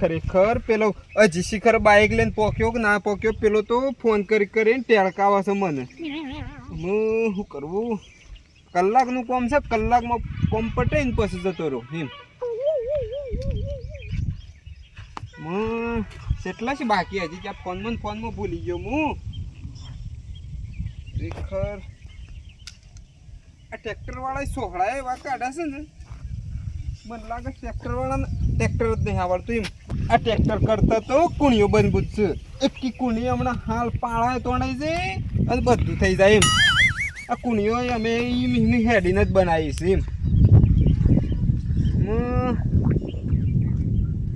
ખરેખર પેલો હજી શિખર બાઇક લઈને પોક્યો કે ના પોક્યો, પેલો તો ફોન કરી કરીને ટેળકાવા છે મને. શું કરવું? કલાકનું કોમ છે, કલાકમાં કોમ પટે ને પછી જતો રહ્યો એમ. કેટલા છે બાકી હજી ત્યાં ફોનમાં ફોનમાં ભૂલી ગયો હું. ખરેખર આ ટ્રેક્ટર વાળા સોહળા એવા કાઢ્યા છે ને. મને લાગે ટ્રેક્ટર વાળાને ટ્રેક્ટર જ નહીં આવડતું એમ. આ ટ્રેક્ટર કરતા તો કુણીઓ બનબૂત છે. એકી કુણી હમણાં હાલ પાળા તોડાઈ જાય અને બધું થઈ જાય એમ. આ કુણીઓ અમે એમ એમની હેડીને જ બનાવી છે એમ.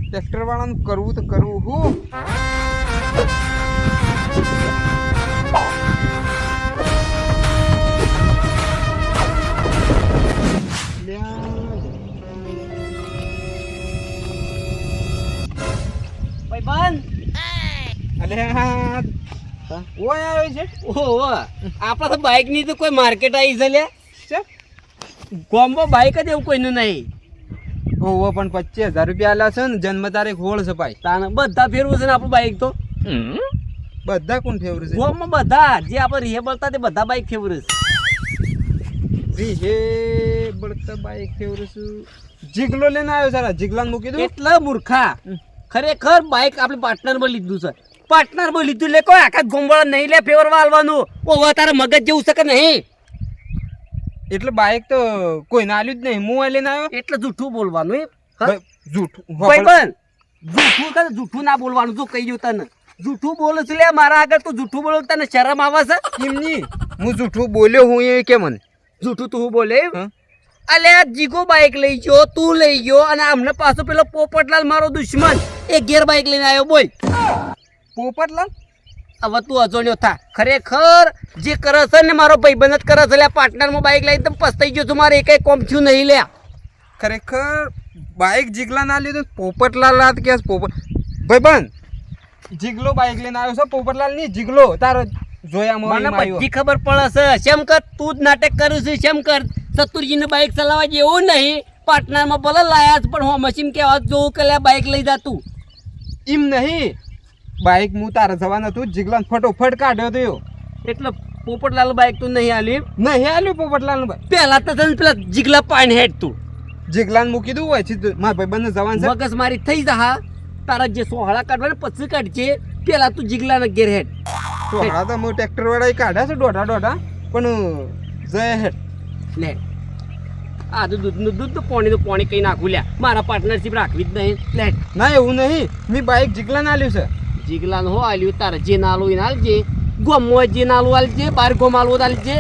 ટ્રેક્ટર વાળાનું કરવું તો કરવું હું. ભાઈબંધ અલે હા ઓય આવે છે. ઓહો આપણા તો બાઇકની તો કોઈ માર્કેટ આવી છે લે. છે? કોમ્બો બાઇક જ એવું કોઈનું નહીં. ઓવો પણ પચીસ હજાર રૂપિયા આલા છે ને જન્મ તારીખ હોળ છે ભાઈ. તાને બધા ફેરવું છે ને આપણું બાઇક તો. બધા કોણ ફેવરેટ છે? ગોમમાં બધા જે આપણે રિહે બળતા તે બધા બાઇક ફેવરું છે. રિહેબલ બળતા બાઈક ફેવરેટ છે. જીગલો લઈને આવ્યો સારા જીગલાને મૂકી દઉં. એટલે મૂર્ખા. ખરેખર બાઇક આપણે પાર્ટનરમાં લીધું છે. પાર્ટનરમાં લીધું લે કોઈ આખા ગોમવાળા નહીં લે ફેવરમાં હાલવાનું ઓવા તારા મગજ જેવું શકે નહીં? એટલે બાઇક તો કોઈને આલ્યું જ નહીં હું લઈને આવ્યો? એટલે જૂઠું બોલવાનું એમ હા? ભાઈ, જૂઠું ભાઈબંધ જૂઠું જૂઠું ના બોલવાનું જો કહી દઉં તને. જૂઠું બોલે છે લે મારા આગળ તું જૂઠું બોલો તને શરમ આવે છે? એમની? હું જૂઠું બોલ્યો હું એ કે મને જૂઠું તું બોલે? અલે જીગો બાઇક લઈ ગયો તું લઈ ગયો અને આમને પાછો પેલો પોપટલાલ મારો દુશ્મન એ ગેર બાઇક લઈને આવ્યો બોલ. પોપટલાલ હવે તું અજોણ્યો થા. ખરેખર જે કરે છે ને મારો ભાઈબંધ જ કરે છે લે પાર્ટનરમાં બાઇક લઈને તમે પસ્તાઈ ગયો છું મારે એકાઈ કોમ થયું નહીં લે. ખરેખર બાઈક જીગલા ના લીધું પોપટલાલ રાત કે પોપટ ભાઈબંધ જીગલો બાઈક લઈને આવ્યો છે પોપટલાલની જીગલો તારો જોયા મને બધી ખબર પડે છે. શેમ કર તું જ નાટક કર્યું છે શેમ કર? ચતુરજીને બાઇક ચલાવવા જેવું નહીં. પાર્ટનરમાં ભલે લાયા પણ હું મશીન કહેવા જોઉં કે લે બાઇક લઈ જા તું. એમ નહીં. બાઈક હું તારા જવાનું હતું જીગલાને ફટોફટ કાઢ્યો તો એટલે પોપટલાલ બાઇક તું નહીં આલી? નહીં આલ્યું પોપટલાલનું બાઈક. પહેલા તો તને પેલા જીગલા પાણી હેડ તું. જીગલાને મૂકી દઉં હોય સીધું મારા ભાઈબંધને જવાનું છે. મગજ મારી થઈ જા હા. તારા જે સોહળા કાઢવાને પછી કાઢજે. પેલા તું જીગલાના ઘેર હેડ. તો હમણાં તો હું ટ્રેક્ટર વાળા કાઢ્યા છે દોઢા દોઢા. પણ જય હેઠ લે. આ તો દૂધનું દૂધ તો પોણી તો પોણી કઈ નાખું. લ્યા મારા પાર્ટનરશીપ રાખવી જ નહીં. લે. ના એવું નહીં. મેં બાઈક જીગલાને આલ્યું છે. જીગલાનું હો આલ્યું તારે જે નાલું એને હાલજે ગોમમાં જે નાલું આલજે બાર ગોમ હાલવું તો હાલજે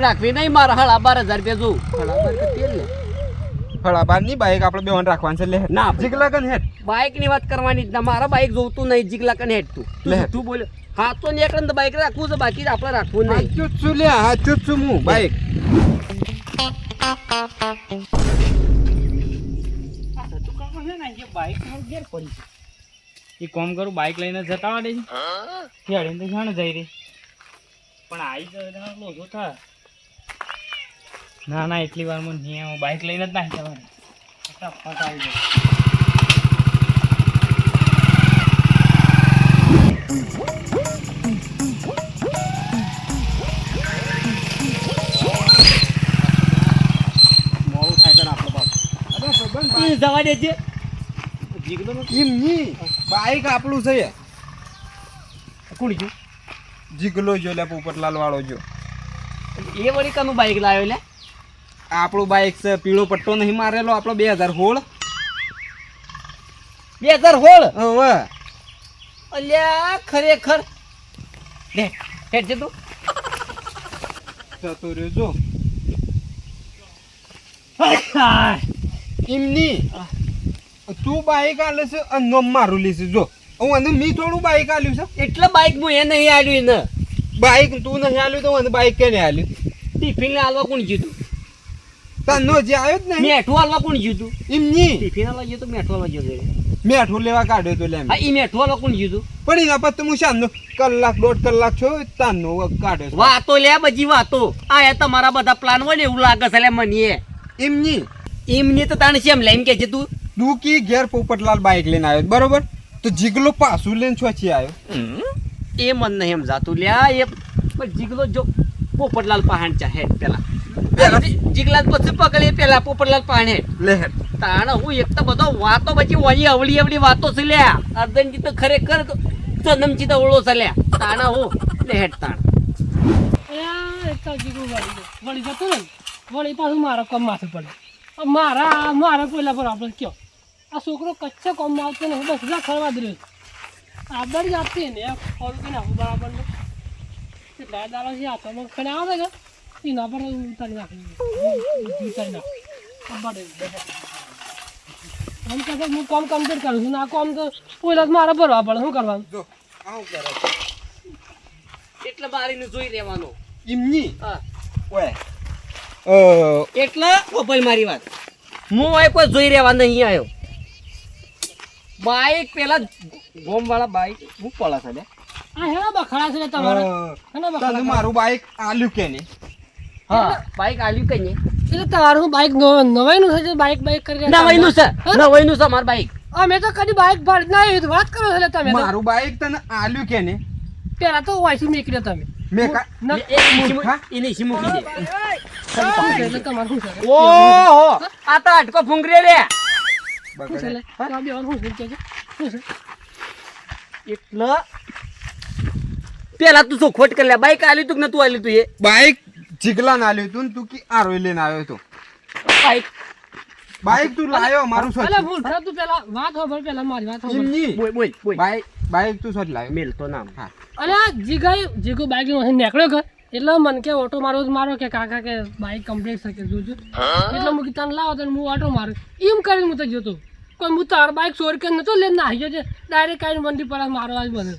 રાખવી નહીં મારા હળા બાર હજાર રૂપિયા જોઉં. હળા બાર તેલ ને ની બાઈક આપણે બેવાન રાખવાની છે લે. ના. જીગલા કન હેઠ. બાઈકની વાત કરવાની જ ના મારા બાઈક જોતું નહીં જીગલા કન હેડ તું લે. તું બોલ્યો હા તો ને તો બાઇક રાખવું છે બાકી આપણે રાખવું નહીં. હાચું છું લ્યા હાચું જ છું હું બાઈક એ કોમ કરું બાઇક લઈને જતા વાડે છે. હેડે તો જાણે જઈ રહી? પણ આવી જાય લોધો થાય. ના ના એટલી વારમાં નહીં હું બાઇક લઈને જ નાખી જવાનું ફટાફટ આવી જાય મોડું થાય છે ને આપણો પાછું. એ જવા દેજે. જીગલો એમની બાઈક આપણું છે કોણ ગયું જીગલો જો લે પોપટલાલ વાળો જો. એ વળી કનું બાઈક લાવ્યો લે. આપણું બાઈક છે પીળો પટ્ટો નહીં મારેલો આપણો બે હજાર હોળ બે હજાર હોળ હવે. અલ્યા ખરેખર. લે હેઠ જતું જતો રહ્યો જો. એમની. તું બાઈક આલે છે અને નોમ મારું લેશે જો હું અને મી થોડું બાઈક આલ્યું છે. એટલે બાઇક હું એ નહીં આવ્યું એને. બાઈક તું નહીં આલ્યું તો મને બાઈક કેને આલ્યું? ટિફિન હાલવા કોણ જીતું તનો જે આવ્યો જ નહીં. મેઠું આલવા કોણ જીતું એમની ટિફિન હાલવા જતો મેઠું આલવા જતો મેઠું લેવા કાઢ્યો તો લે હા એ મેઠું આલવા કોણ જીતું પણ એના પછી હું શામનો કલાક દોઢ કલાક છો તાનનો કાઢ્યો. વાતો લે બધી વાતો. આ તમારા બધા પ્લાન હોય ને એવું લાગે છે લે મને. એમની એમની તો તાણે શેમ લઈને કે છે તું? તું કી ઘેર પોપટલાલ બાઇક લઈને આવ્યો. બરોબર? તો જીગલો પાછું લઈને છોચી આવ્યો. એ મન નહીં સમજાતું લ્યા એ જીગલો જો પોપટલાલ પહાણ ચા હેડ પેલા. જીગલાલ જીગલા પછી પકડી પેલા પોપટલાલ પહાણ હેડ. લે હેડ. તાણ હું એક તો બધો વાતો પછી વળી અવળી અવળી વાતો છે લ્યા. અર્જનજી તો ખરેખર જન્મજી તો ઓળો છે લ્યા. તાણા હું. લે હેડ તાણ. વળી. જતું ને. વળી પાછું મારો કમ માથે પડે મારા મારા કોઈલા પર આપણે કયો? આ છોકરો કચ્છે કોમ આવતો ને બસ એટલા ખરવા રહ્યો આબર જ આપતી ને ખોરું કે નાખું બરાબર ને કેટલા દાડા છે હાથોમાં ખાને આવે કે એના પર ઉતારી નાખી. ઉતારી નાખું. કહે હું કોમ કમ્પ્લીટ કરું છું ના કોમ તો પહેલાં મારે ભરવા પડે શું કરવાનું? જો આવું કરે એટલે બારીને જોઈ લેવાનું. એમની? હા. ઓય. એટલે ઓપલ મારી વાત. હું અહીં કોઈ જોઈ રહેવા નહીં આવ્યો. બાઈક પેલા ગોમ વાળા બાઈક હું પડા છે લે આ હેડા બખડા છે તમારા તમારે? અ, હેના બખડા મારું બાઈક આલ્યું કે નહીં? હા બાઈક આલ્યું કે નહીં? એટલે તમારું બાઈક નવાઈનું છે બાઈક બાઈક કરી નવાઈનું છે? નવાઈનું છે મારું બાઈક. અમે તો કદી બાઈક ભાડ ના આવી વાત કરો છો તમે મારું બાઈક તને આલ્યું કે નહીં? પેલા તો વાયસી મેકડ્યા તમે. મેં કા ના, એ- એ નીચે મૂક- દે ઓહો! આ તો અટકો ફૂંગરે રે? આ એટલે પેલા તું શું ખોટ કરી લે? બાઈક આલી તું કે નતું આલી તું એ? બાઈક જીગલા ના આલ્યું તું ને તું કી આરોય લઈને આવ્યો તો બાઈક. બાઈક તું લાયો મારું અલે સોચ. ભૂલ થા તું પેલા વાત હોભળ પેલા મારી વાત હો બોય બોય બોલ બાઈક બાઈક તું સોચ લાયો. મેલ તો નામ. હા. અરે આ જીગાઈ જીગો બાઈક લઈને નીકળ્યો કે એટલે મન કે ઓટો મારો જ મારો કે કાકા કે બાઈક કમ્પ્લીટ શકે જોજો એટલે હું કીધું તને લાવો તને હું ઓટો મારું. એમ કરીને હું તો જોતો કોઈ હું તાર બાઈક ચોર કે નતો લઈને નાહી ગયો ડાયરેક્ટ કાઈ મંડી પર મારો આજ બને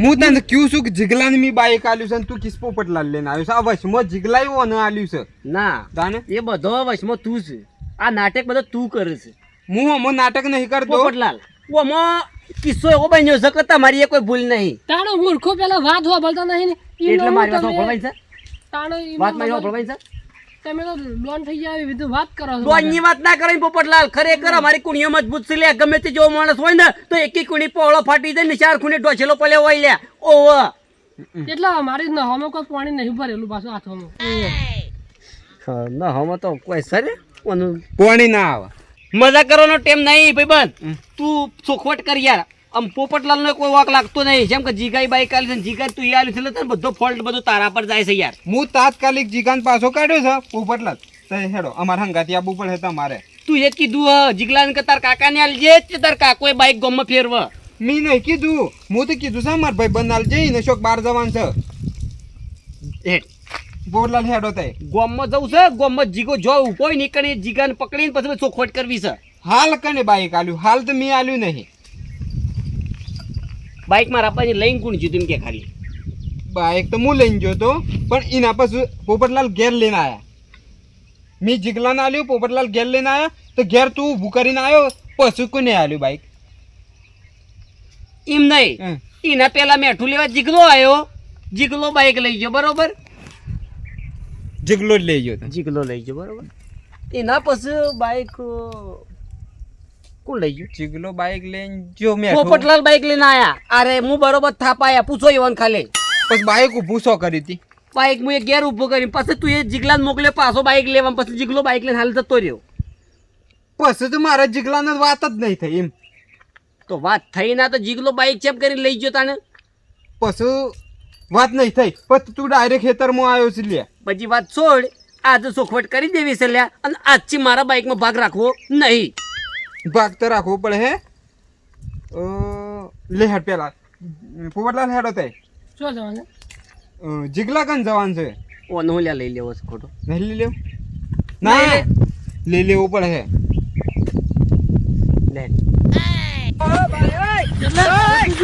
હું તને ક્યુ છું કે જીગલાને મી બાઈક આલ્યું છે ને તું કિસ્પો પટલા લઈને આવ્યો છે? આ વચમાં જીગલાયું અને આલ્યું છે. ના તાને? એ બધો વચમાં તું છે આ નાટક બધો તું કરે છે. હું અમો નાટક નહીં કરતો. પોપટલાલ ઓમાં કિસ્સો એવો બન્યો છે કે તમારી એ કોઈ ભૂલ નહીં. તાણો મૂર્ખો પેલા વાત હોભળતા નહીં એટલે મારી વાત સાંભળવાની છે? તાણો વાત મારી સાંભળવાની છે? તમે તો લોન થઈ ગયા એવી રીતે વાત કરો છો ડોનની વાત ના કરે પોપટલાલ. ખરેખર અમારી કુણીઓ મજબૂત છે લે ગમે તે જેવો માણસ હોય ને તો એકી કુણી પોળો ફાટી જાય ને ચાર ખૂણે ડોસેલો પડ્યો હોય લે ઓવ એટલે અમારી નહોમાં કોઈ પાણી નહીં ભરેલું પાછું હાથમાં. ના હમ તો કોઈ સર પોણી ના આવે. મજા કરવાનો ટેમ નહીં ભાઈબંધ. તું ચોખવટ કર યાર. આમ પોપટલાલ નો કોઈ વાક લાગતો નહીં. જેમ કે જીગાઈ બાઈક આલી છે જીગા જીગાઈ તું એ આલી છે તને બધો ફોલ્ટ બધો તારા પર જાય છે યાર. હું તાત્કાલિક જીગાન પાછો કાઢ્યો છે પોપટલાલ. તો હેડો અમાર હંગાતી આબુ પડે તમારે. તું એ કીધું હ જીગલાન કે તાર કાકાને આલજે કે તાર કાકોએ બાઈક ગમમાં ફેરવ. મી નહીં કીધું. હું તો કીધું છે મારા ભાઈ બંધાલ જઈને શોક બાર જવાન છે. પોપટલાલ હેડો તે. ગોમમાં જવું છે? ગોમમાં જીગો જો ઊભો નીકળી જીગાને પકડીને પછી ચોખવટ કરવી છે. હાલ કને બાઈક આલ્યું? હાલ તો મેં આલ્યું નહીં. બાઈક મારા રાપાજી લઈને કોણ જીતું કે ખાલી? બાઈક તો હું લઈને ગયો તો પણ એના પછી પોપટલાલ ઘેર લઈને આયા. મેં જીગલાને આલ્યું પોપટલાલ ઘેર લઈને આવ્યા તો ઘેર તું ઊભું કરીને આવ્યો પછી કોને આલ્યું બાઈક? એમ નહીં. એના પેલા મેઠું લેવા જીગલો આવ્યો જીગલો બાઈક લઈ ગયો બરોબર? જીગલો જ લઈ ગયો જીગલો લઈ ગયો બરોબર. એના પછી બાઈક કોણ લઈ ગયું? જીગલો બાઈક લઈને જો મેં પોપટલાલ બાઈક લઈને આયા. અરે હું બરોબર થાપાયા પૂછો એવન ખાલી. પછી બાઈક ઊભું શો કરી હતી? બાઈક હું એ ઘેર ઊભો કરી પછી તું એ જીગલાને મોકલે પાછો બાઈક લેવા પછી જીગલો બાઈક લઈને હાલ જતો રહ્યો. પછી તો મારા જીગલાને વાત જ નહીં થઈ એમ. તો વાત થઈ ના તો જીગલો બાઈક ચેપ કરી લઈ ગયો તાને? પછી વાત નહીં થઈ પણ તું ડાયરેક્ટ ખેતરમાં આવ્યો છે લે પછી વાત છોડ આજે ચોખવટ કરી દેવી છે લ્યા અને આજથી મારા બાઈકમાં ભાગ રાખવો નહીં. ભાગ તો રાખવો પડે હે? લે હેડ પેલા. પોપટલાલ હેડો તે. શું જવાનું? જીગલા કન જવાન છે. ઓનો હું લ્યા લઈ લેવો છે ખોટો. નહીં લઈ લેવું? ના લઈ લેવું પડે હે લે એટલે તું બી મેકડ્યો, એમ એમ નહીં, નહીં આવતો, એનો એ વોક બાલા. નહીં લે. આબરૂ કાઢો, એમ ના ચાલે,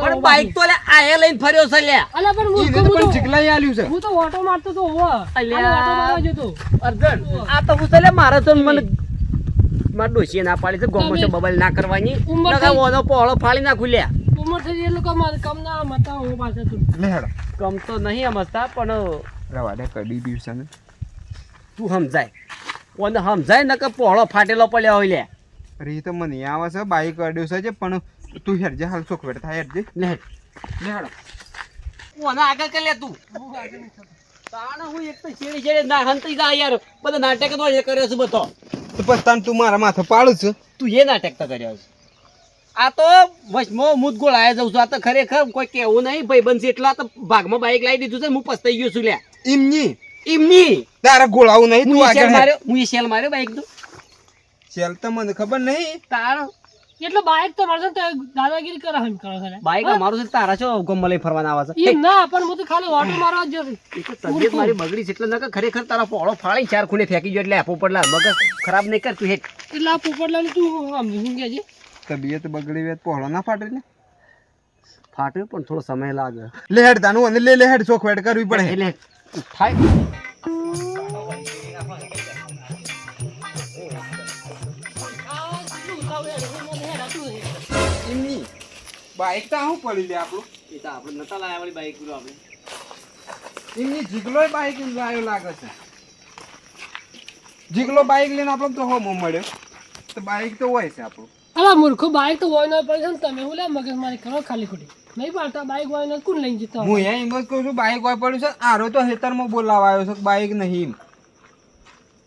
પણ બાઈક તો આયા લઈને ફર્યો છે લ્યા. અલા, પણ હું ઈને તો હું પણ તો- આલ્યું છે. હું તો ઓટો મારતો તો હોવા. અલ્યા. અને ઓટો મારવા જતો. અર્જુન આ તો હું છે લે તો મને મારા ડોશીએ ના પાડી છે ગોમો છે બબલ ના કરવાની. ઓનો પોળો ફાડી નાખું લ્યા. ઉંમર થઈ એટલે કમ કમ ના મતા હું પાસે તું. લે હેડો ગમ તો નહીં સમજતા પણ રવાડે કડી દિવસે ને. તું સમજાય. ઓને સમજાય ન કે પોળો ફાટેલો પડ્યો હોય લે અરે તો મને આવે છે બાઈક અડ્યું છે પણ તું હેરજે હાલ ચોખવેટ થાય હેરજે લે લે હાલો કોને આગળ કે લે તું? તાણે હું એક તો છેડી છેડી ના હંતી જા યાર. બધા નાટક તો એ કર્યો છે બધો. તો પણ તન તું મારા માથે પાડું છું. તું એ નાટક તો કર્યો છે. આ તો મો મુદગોળ આયા જાઉં છું. આ તો ખરેખર કોઈ કેવું નહીં ભાઈ બનશે એટલા તો ભાગમાં બાઈક લાવી દીધું છે હું પસ્તાઈ ગયો છું લ્યા એમની? એમની? તારા ગોળાવું નહીં તું આગળ માર્યો હું એ શેલ માર્યો બાઈકનું ચાલ તો મને ખબર નહીં. તારો. એટલો બાઇક તો મારશે તો દાદાગીરી કરે હમ કરો છે બાઈક અમારું છે તારા છો ગમમાં લઈ ફરવાના આવે છે. એ ના પણ હું તો ખાલી ઓટો મારવા જ જતી. તો તબિયત મારી બગડી છે એટલે નકર ખરેખર તારા પોળો ફાળી ચાર ખૂણે ફેંકી ગયો એટલે આપો પોપડલા મગજ ખરાબ નહીં કર તું હેઠ એટલે આ પોપડલા તું આમ શું કે છે? તબિયત બગડી વેત પહોળો ના ફાટે ને? ફાટ્યો પણ થોડો સમય લાગે. લેહેડ તાનું અને લે લેહેડ ચોખવેટ કરવી પડે. એટલે થાય બાઈક તો આવું પડી લે આપણું. એ તો આપણે નતા લાયા વાળી બાઈક ગુરુ આપણે. એમની જીગલો બાઈક લાયો લાગે છે. જીગલો બાઈક લઈને આપણો તો હોમો મળ્યો. તો બાઈક તો હોય છે આપણું. અલા મૂર્ખો બાઈક તો હોય ન પડે છે તમે હું લે? મગજ મારી કરો ખાલી ખોટી. નહીં પાડતા બાઈક હોય ને કોણ લઈ જતા હું એ એમ જ કહું છું બાઈક હોય પડ્યું છે આરો તો હેતરમાં બોલાવા આવ્યો છે બાઈક નહીં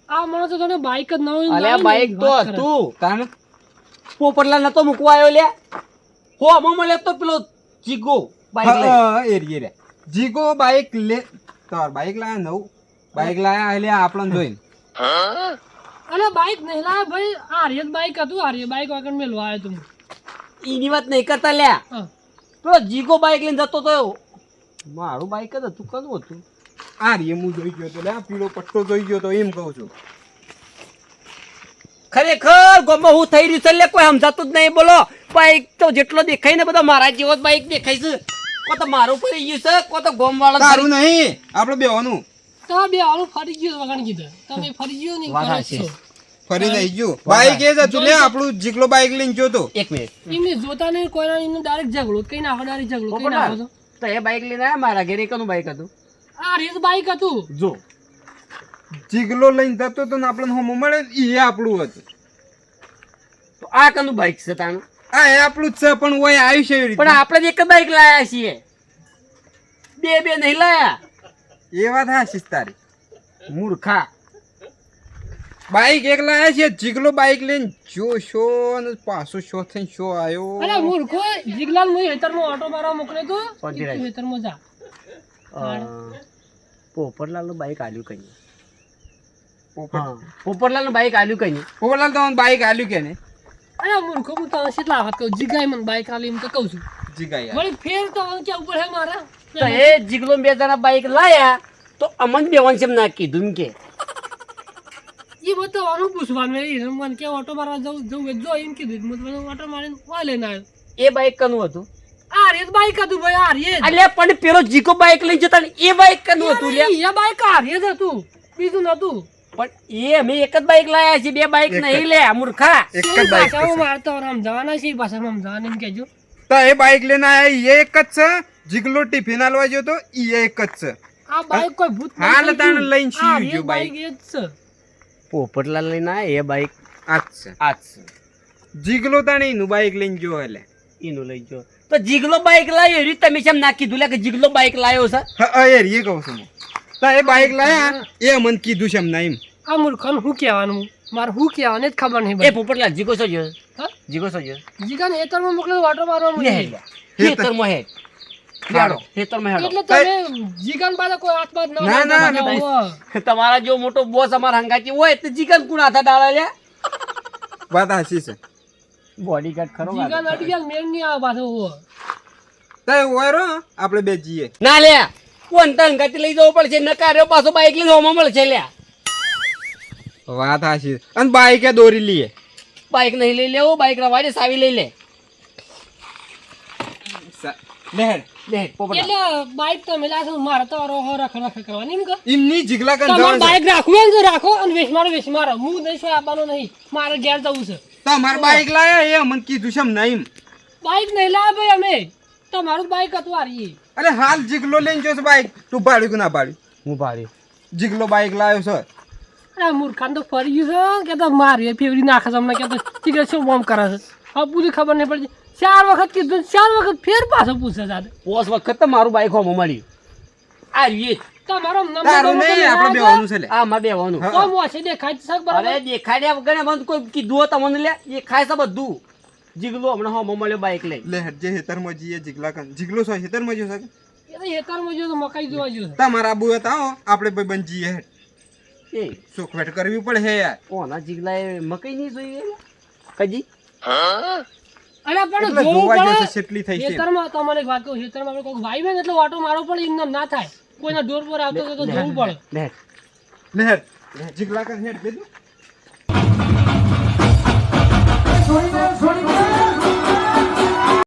આ મને તો તને બાઈક જ ન હોય અલ્યા બાઈક તો હતું. તાને? પોપટલા નતો મૂકવા આવ્યો લ્યા? હો આમાં મળે તો પેલો જીગો બાઈક લે એ રે રે. જીગો બાઈક લે તાર બાઈક લાયા નવ. બાઈક લાયા એટલે આપણને જોઈને. અરે બાઈક નહીં લાવે ભાઈ આર્ય બાઈક હતું આર્ય બાઈક વગર મેલવા આવ્યો તું એની વાત નહીં કરતા લ્યા. પેલો જીગો બાઈક લઈને જતો તો મારું બાઈક જ હતું કનું હતું? આ રે હું જોઈ ગયો તો લે આ પીળો પટ્ટો જોઈ ગયો તો એમ કહું છું. ખરેખર ગોમાં હું થઈ રહ્યું છે લે કોઈ સમજાતું જ નહીં બોલો. બાઈક તો જેટલો દેખાય ને બધા મારા જેવો જ બાઈક દેખાય છે. કો તો મારું પડી ગયું છે કો તો ગોમ વાળા તારું નહીં આપણે બેવાનું તો બે આવું ફરી ગયું વગણ કીધું. તમે ફરી ગયો નહીં વાહ છે. ફરી નહીં ગયું. બાઈક એ જ હતું લે આપણું જીગલો બાઈક લઈને જોતો. એક મિનિટ એમને જોતા નહીં કોઈના એમને ડાયરેક્ટ ઝઘડો કઈ નાખો ડાયરેક્ટ ઝઘડો કઈ નાખો છો તો. એ બાઈક લઈને આયા મારા ઘરે કનું બાઈક હતું. આ આર્ય બાઈક હતું. જો. જીગલો લઈને જતો તો ને આપણને હોમ મળે ને એ આપણું હતું. તો આ કનું બાઈક છે તાનું? આ એ આપણું જ છે પણ ઓય આવી છે પણ આપણે એક બાઈક લાયા છીએ. બે બે નહીં લાયા. એ વાત હા શિસ્તારી મૂર્ખા. બાઈક એક લાયા છે જીગલો બાઈક લઈને જો શો અને પાછો શો થઈને શો આવ્યો અરે મૂર્ખો જીગલાલ હું હેતરમાં ઓટો મારવા મોકલે તો હેતરમાં જા. પોપટલાલનું બાઈક આલ્યું કઈ પોપટ હા પોપટલાલનું બાઈક આલ્યું કઈ પોપરલાલ તો બાઈક આલ્યું કે ને અરે મૂર્ખો હું તને કેટલા વાત કહું જીગાય મને બાઈક આલી એમ તો કહું છું. જીગા યાર વળી ફેર તો ક્યાં ઉપર હે મારા? તો એ જીગલો બે જણા બાઈક લાયા તો અમન બેવાન છે ના કીધું એમ કે. એ બતાવવાનું પૂછવાનું એ મને કે ઓટો મારવા જવું જવું જો એમ કીધું. મને તો ઓટો મારીને વા લઈને આવ્યો. એ બાઈક કનું હતું? આર્ય બાઈક હતું ભાઈ આર્ય. એટલે પણ પેલો જીકો બાઈક લઈ જતા એ બાઈક કનું હતું લ્યા? એ બાઈક આર્ય જ હતું. બીજું નતું. પણ એ અમે એક જ બાઈક લાયા છે બે બાઈક નહીં લે મૂર્ખા. એક જ બાઈક હું મારતો હોય સમજાવવાના છે એ ભાષામાં સમજાવવાના એમ કેજો તો એ બાઈક લઈને આયા એ એક જ છે. જીગલો ટિફિન આલવા ગયો તો ઈ એક જ છે. આ બાઈક કોઈ ભૂત હાલ તાણ લઈને શી આર્ય બાઈક? એ જ છે. પોપટલાલ લઈને આયા એ બાઈક આ જ છે. આ જ છે. જીગલો તાણે એનું બાઈક લઈને જો એટલે એનું લઈ જો તો જીગલો બાઈક લાવ્યો એવી તમે કેમ ના કીધું લે કે જીગલો બાઈક લાવ્યો છે? હા એ રી કહું છું. તો એ બાઈક લાયા. એ મને કીધું છે એમ એમ. આ મૂર્ખાને શું કહેવાનું? મારે શું કહેવાનું? જ ખબર નહીં એ પોપટલા જીગો છો જો હા? જીગો છો જો જીગાને હેતરમાં મોકલે ઓટો મારવા મોકલે. હેડ. હે. હેડ. હેડો ખેતરમાં હેડો. એટલે તમે જીગાન પાસે કોઈ હાથ બાદ ના, ના, ના, તમારા જો મોટો બોસ અમારા હંગાચી હોય તો ચિકન કુણ હતા ડાળા લે? વાત હાચી છે. બોડીગાર્ડ ખરો જીગાન અડિયાલ ગયા મેળ નહીં આવે પાછો હોય. હોય રો આપણે બે જઈએ. ના લે. કોણ તો હંગાચી લઈ જવો પડશે? નકાર્યો પાછો બાઈક લઈને હોમાં મળશે લ્યા. વાત હાશી અને બાઈકે દોરી લઈએ. બાઈક નહીં લઈ લેવો બાઈક રવાડે સાવી લઈ લે. સા- લે હેડ. લે પોપટ એટલે બાઈક તમે લાસો મારે તો રોહો રખ રખ કરવાની એમ કે? એમની જીગલા કન તમારે બાઈક રાખવું હોય તો રાખો અને વેચ મારો વેચ મારો. હું નહીં શું આપવાનો નહીં. મારે ઘેર જવું છે. તમારે બાઈક લાયા એ મને કીધું છે એમ નહીં બાઈક નહીં લાવે ભાઈ અમે. તમારું બાઈક હતું આરી અરે હાલ જીગલો લઈને જો બાઈક તું ભાડ્યું કે ના ભાડ્યું? હું ભારી જીગલો બાઈક લાવ્યો છે. અરે મૂર્ખાન તો ફરી ગયું છે કે તો મારી ફેવરી નાખે છે હમણાં કે તો ઠીક શું બોમ્બ કરે છે? હવે પૂરી ખબર નહીં પડતી. ચાર વખત કીધું ચાર વખત ફેર પાછો પૂછે સાથે પોસ વખત તો મારું બાઈક હોમ મળ્યું. આ રીએ. તમારો નંબર નહીં આપણે બેવાનું છે લે. આ માં બેવાનું હા. તો દેખાય છે બરાબર? અરે દેખાડ્યા વગર એમાં કોઈ કીધું તમને લે. દેખાય છે બધું. જીગલો હમણાં હોમો મળ્યો બાઈક લઈ લે જે હેતરમાં જઈએ જીગલા કન જીગલો છો હેતરમાં જો શકે એ હેતરમાં જો તો મકાઈ જોવા જો તમારા આબુ હતા આપણે ભાઈ બન જઈએ હેડ એ. સુખવેટ કરવી પડે હે યાર? ઓના જીગલાએ મકઈ નહીં જોઈ કજી? અરે પણ જોવું પડે. કેટલી થઈ છે. હેતરમાં તમને એક વાત કહું હેતરમાં આપણે કોઈ વાઈ હોય એટલે ઓટો મારો પડે એમને ના થાય. કોઈના ડોર પર આવતો તો જોવું પડે. લે. લે જીગલા કન હેડ બેદું છોડી દે છોડી દે